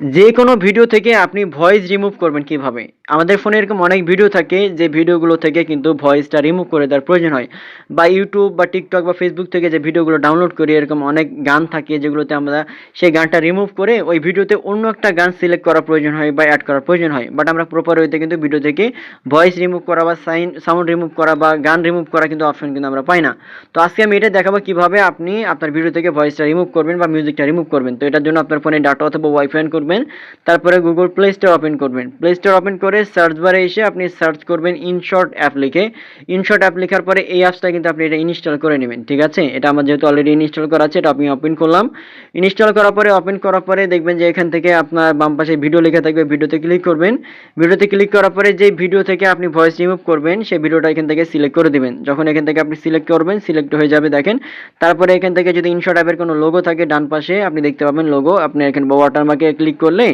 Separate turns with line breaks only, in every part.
যে কোনো ভিডিও থেকে আপনি ভয়েস রিমুভ করবেন কীভাবে? আমাদের ফোনে এরকম অনেক ভিডিও থাকে, যে ভিডিওগুলো থেকে কিন্তু ভয়েসটা রিমুভ করে দেওয়ার প্রয়োজন হয়। বা ইউটিউব বা টিকটক বা ফেসবুক থেকে যে ভিডিওগুলো ডাউনলোড করি, এরকম অনেক গান থাকে যেগুলোতে আমরা সেই গানটা রিমুভ করে ওই ভিডিওতে অন্য একটা গান সিলেক্ট করার প্রয়োজন হয় বা অ্যাড করার প্রয়োজন হয়। বাট আমরা প্রপার ওয়েতে কিন্তু ভিডিও থেকে ভয়েস রিমুভ করা বা সাইন সাউন্ড রিমুভ করা বা গান রিমুভ করা কিন্তু অপশন কিন্তু আমরা পাই না। তো আজকে আমি এটা দেখাবো কীভাবে আপনি আপনার ভিডিও থেকে ভয়েসটা রিমুভ করবেন বা মিউজিকটা রিমুভ করবেন। তো এটার জন্য আপনার ফোনে ডাটা অথবা ওয়াইফাই অন করবেন। তারপরে গুগল প্লে স্টোর ওপেন করবেন। প্লে স্টোর ওপেন করে সার্চ বারে এসে আপনি সার্চ করবেন ইনশর্ট অ্যাপ লিখে। ইনশর্ট অ্যাপ লেখার পরে এই অ্যাপসটা কিন্তু আপনি এটা ইনস্টল করে নেবেন, ঠিক আছে? এটা আমার যেহেতু অলরেডি ইনস্টল করা আছে, এটা আমি ওপেন করলাম। ইনস্টল করার পরে ওপেন করার পরে দেখবেন যে এখান থেকে আপনার বাম পাশে ভিডিও লেখা থাকবে ভিডিওতে ক্লিক করবেন। ভিডিওতে ক্লিক করার পরে যে ভিডিও থেকে আপনি ভয়েস রিমুভ করবেন, সেই ভিডিওটা এখান থেকে সিলেক্ট করে দিবেন। যখন এখান থেকে আপনি সিলেক্ট করবেন সিলেক্ট হয়ে যাবে, দেখেন। তারপরে এখান থেকে যদি ইনশর্ট অ্যাপের কোনো লোগো থাকে, ডান পাশে আপনি দেখতে পাবেন লোগো আপনি এখানে ওয়াটারমার্কে ক্লিক করলে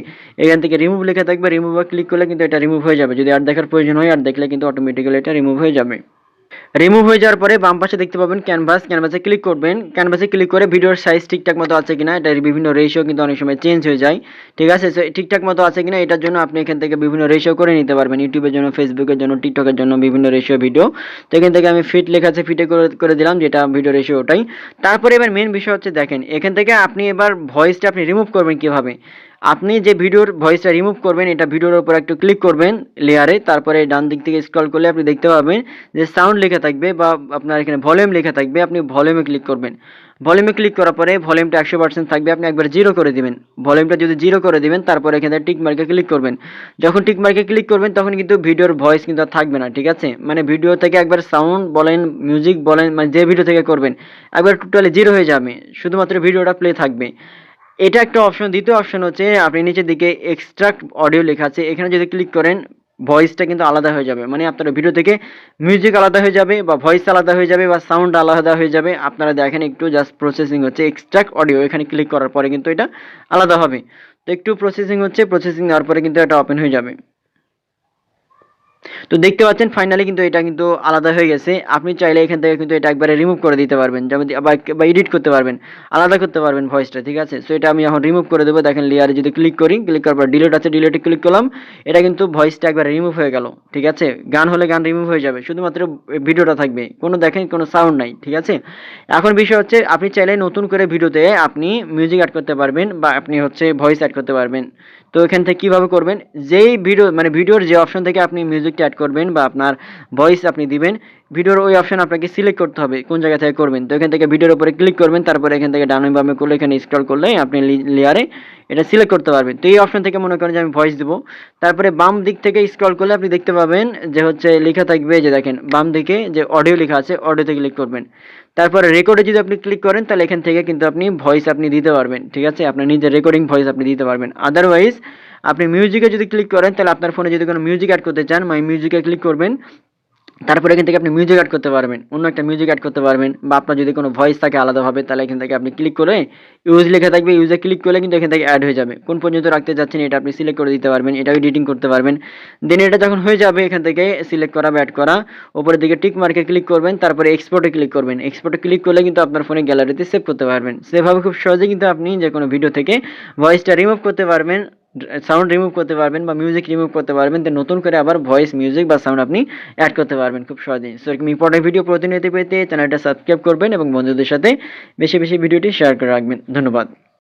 এখান থেকে রিমুভ লেখা থাকবে রিমুভ ক্লিক করলে কিন্তু এটা রিমুভ হয়ে যাবে। যদি আর দেখার প্রয়োজন হয়, আর দেখলে কিন্তু অটোমেটিক্যালি এটা রিমুভ হয়ে যাবে। রিমুভ হয়ে যাওয়ার পরে বাম পাশে দেখতে পাবেন ক্যানভাস ক্যানভাসে ক্লিক করবেন। ক্যানভাসে ক্লিক করে ভিডিওর সাইজ ঠিকঠাক মতো আছে কিনা, এটার বিভিন্ন রেশিও কিন্তু অনেক সময় চেঞ্জ হয়ে যায়। ঠিক আছে? ঠিকঠাক মতো আছে কিনা, এটার জন্য আপনি এখান থেকে বিভিন্ন রেশিও করে নিতে পারবেন। ইউটিউবের জন্য, ফেসবুকের জন্য, টিকটকের জন্য বিভিন্ন রেশিও ভিডিও তো এখান থেকে আমি ফিট লেখা আছে ফিটে করে দিলাম, যেটা ভিডিও রেশিও ওটাই। তারপরে এবার মেন বিষয় হচ্ছে দেখেন, এখান থেকে আপনি এবার ভয়েসটা আপনি রিমুভ করবেন কীভাবে? আপনি যে ভিডিওর ভয়েসটা রিমুভ করবেন, এটা ভিডিওর উপর একটু ক্লিক করবেন লেয়ারে তারপরে ডান দিক থেকে স্ক্রল করলে আপনি দেখতে পাবেন যে সাউন্ড লেখা থাকবে বা আপনার এখানে ভলিউম লেখা থাকবে, আপনি ভলিউমে ক্লিক করবেন। ভলিউমে ক্লিক করার পরে ভলিউমটা একশো পার্সেন্ট থাকবে, আপনি একবার জিরো করে দিবেন। ভলিউমটা যদি জিরো করে দিবেন, তারপরে এখানে টিক মার্কে ক্লিক করবেন। যখন টিক মার্কে ক্লিক করবেন, তখন কিন্তু ভিডিওর ভয়েস কিন্তু থাকবে না, ঠিক আছে? মানে ভিডিও থেকে একবার সাউন্ড বলেন মিউজিক বলেন মানে যে ভিডিও থেকে করবেন, একবার টোটালি জিরো হয়ে যাবে, শুধুমাত্র ভিডিওটা প্লে থাকবে। এটা একটা অপশন দ্বিতীয় অপশন হচ্ছে, আপনি নিচের দিকে এক্সট্রাক্ট অডিও লেখা আছে, এখানে যদি ক্লিক করেন ভয়েসটা কিন্তু আলাদা হয়ে যাবে। মানে আপনার ভিডিও থেকে মিউজিক আলাদা হয়ে যাবে বা ভয়েস আলাদা হয়ে যাবে বা সাউন্ড আলাদা হয়ে যাবে। আপনারা দেখেন একটু জাস্ট প্রসেসিং হচ্ছে এক্সট্রাক্ট অডিও এখানে ক্লিক করার পরে কিন্তু এটা আলাদা হবে। তো একটু প্রসেসিং হচ্ছে প্রসেসিং দেওয়ার পরে কিন্তু এটা ওপেন হয়ে যাবে। তো দেখতে পাচ্ছেন ফাইনালি কিন্তু এটা কিন্তু আলাদা হয়ে গেছে। আপনি চাইলে এখান থেকে কিন্তু এটা একবারে রিমুভ করে দিতে পারবেন, যেমন বা এডিট করতে পারবেন, আলাদা করতে পারবেন ভয়েসটা ঠিক আছে? সো এটা আমি এখন রিমুভ করে দেবো। দেখেন লেয়ারে যদি ক্লিক করি ক্লিক করার পর ডিলিট আছে ডিলিটে ক্লিক করলাম, এটা কিন্তু ভয়েসটা একবারে রিমুভ হয়ে গেল, ঠিক আছে? গান হলে গান রিমুভ হয়ে যাবে, শুধুমাত্র ভিডিওটা থাকবে, কোনো দেখেন, কোনো সাউন্ড নাই, ঠিক আছে? এখন বিষয় হচ্ছে, আপনি চাইলে নতুন করে ভিডিওতে আপনি মিউজিক অ্যাড করতে পারবেন বা আপনি হচ্ছে ভয়েস অ্যাড করতে পারবেন। তো এখান থেকে কীভাবে করবেন? যেই ভিডিও মানে ভিডিওর যে অপশন থেকে আপনি মিউজিকটা অ্যাড করবেন বা আপনার ভয়েস আপনি দিবেন। ভিডিওর ওই অপশন আপনাকে সিলেক্ট করতে হবে, কোন জায়গা থেকে করবেন। তো এখান থেকে ভিডিওর উপরে ক্লিক করবেন, তারপরে এখান থেকে ডান বামে করলে এখানে স্ক্রল করলে আপনি লেয়ারে এটা সিলেক্ট করতে পারবেন। তো এই অপশন থেকে মনে করেন যে আমি ভয়েস দেবো। তারপরে বাম দিক থেকে স্ক্রল করলে আপনি দেখতে পাবেন যে হচ্ছে লেখা থাকবে যে দেখেন, বাম দিকে যে অডিও লেখা আছে অডিওতে ক্লিক করবেন। তারপরে রেকর্ডে যদি আপনি ক্লিক করেন, তাহলে এখান থেকে কিন্তু আপনি ভয়েস আপনি দিতে পারবেন, ঠিক আছে? আপনার নিজের রেকর্ডিং ভয়েস আপনি দিতে পারবেন। আদারওয়াইজ আপনি মিউজিকে যদি ক্লিক করেন, তাহলে আপনার ফোনে যদি কোনো মিউজিক অ্যাড করতে চান মাই মিউজিকে ক্লিক করবেন। তারপরে এখান থেকে আপনি মিউজিক অ্যাড করতে পারবেন, অন্য একটা মিউজিক অ্যাড করতে পারবেন, বা আপনার যদি কোনো ভয়েস থাকে আলাদাভাবে, তাহলে এখান থেকে আপনি ক্লিক করে ইউজ লেখা থাকবে ইউজে ক্লিক করলে কিন্তু এখান থেকে অ্যাড হয়ে যাবে। কোন পর্যন্ত রাখতে যাচ্ছেন এটা আপনি সিলেক্ট করে দিতে পারবেন, এটাও এডিটিং করতে পারবেন। দেন এটা যখন হয়ে যাবে, এখান থেকে সিলেক্ট করা অ্যাড করা, উপরের দিকে টিক মার্কে ক্লিক করবেন, তারপরে এক্সপোর্টে ক্লিক করবেন। এক্সপোর্টে ক্লিক করলে কিন্তু আপনার ফোনে গ্যালারিতে সেভ করতে পারবেন। সেভাবে খুব সহজে কিন্তু আপনি যে কোনো ভিডিও থেকে ভয়েসটা রিমুভ করতে পারবেন। সাউন্ড রিমুভ করতে পারবেন বা মিউজিক রিমুভ করতে পারবেন তো নতুন করে আবার ভয়েস মিউজিক বা সাউন্ড আপনি অ্যাড করতে পারবেন খুব সহজেই। সো এরকম ইম্পর্টেন্ট ভিডিও প্রতিনিয়ত পেতে চ্যানেলটা সাবস্ক্রাইব করবেন এবং বন্ধুদের সাথে বেশি বেশি ভিডিওটি শেয়ার করে রাখবেন। ধন্যবাদ।